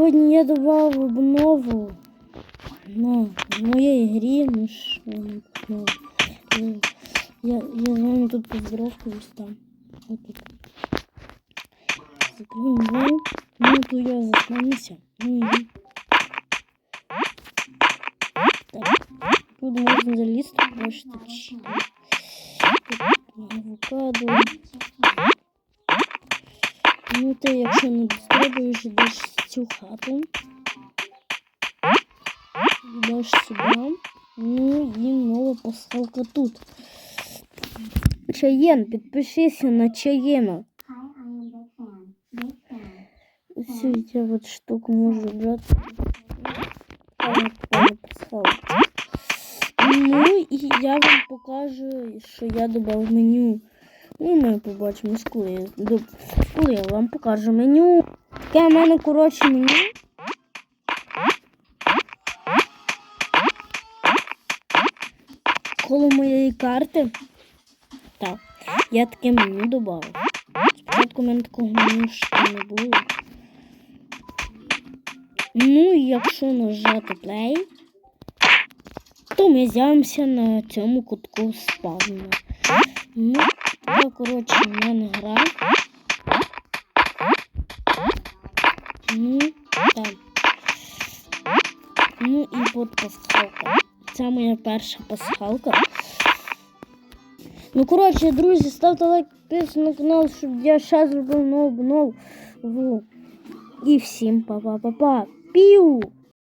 Сьогодні я додав обнову на в моїй грі. Ну що, ну, ну, я, я з вами тут поздоровкаюсь там. Отут. Закрою двері. Ну, то я застануся. Ну і. Так. Тут можна залізти, бачите, чи. Тут авокадо. Ну, ти, якщо не дострибуєш, йдеш в цю хату. Йдеш сюди. Ну і нова пасхалка тут. Чаєн, підпишися на Чаєна. Всю я вот штуку можу брати. Ну і я вам покажу, що я додав меню. Ну, ми побачимо, коли я вам покажу меню. Таке в мене коротше меню. Коло моєї карти. Так, я таке меню додав. Спочатку в мене такого меню ще не було. Ну, і якщо нажати play, то ми з'явимося на цьому кутку спавну. Ну, така, коротше, в мене гра. Ну, так. Ну і от пасхалка. Це моя перша пасхалка. Ну, коротше, друзі, ставте лайк, підписуйтесь на канал, щоб я ще зробив нову обнову. І всім па-па-па-па. Піу!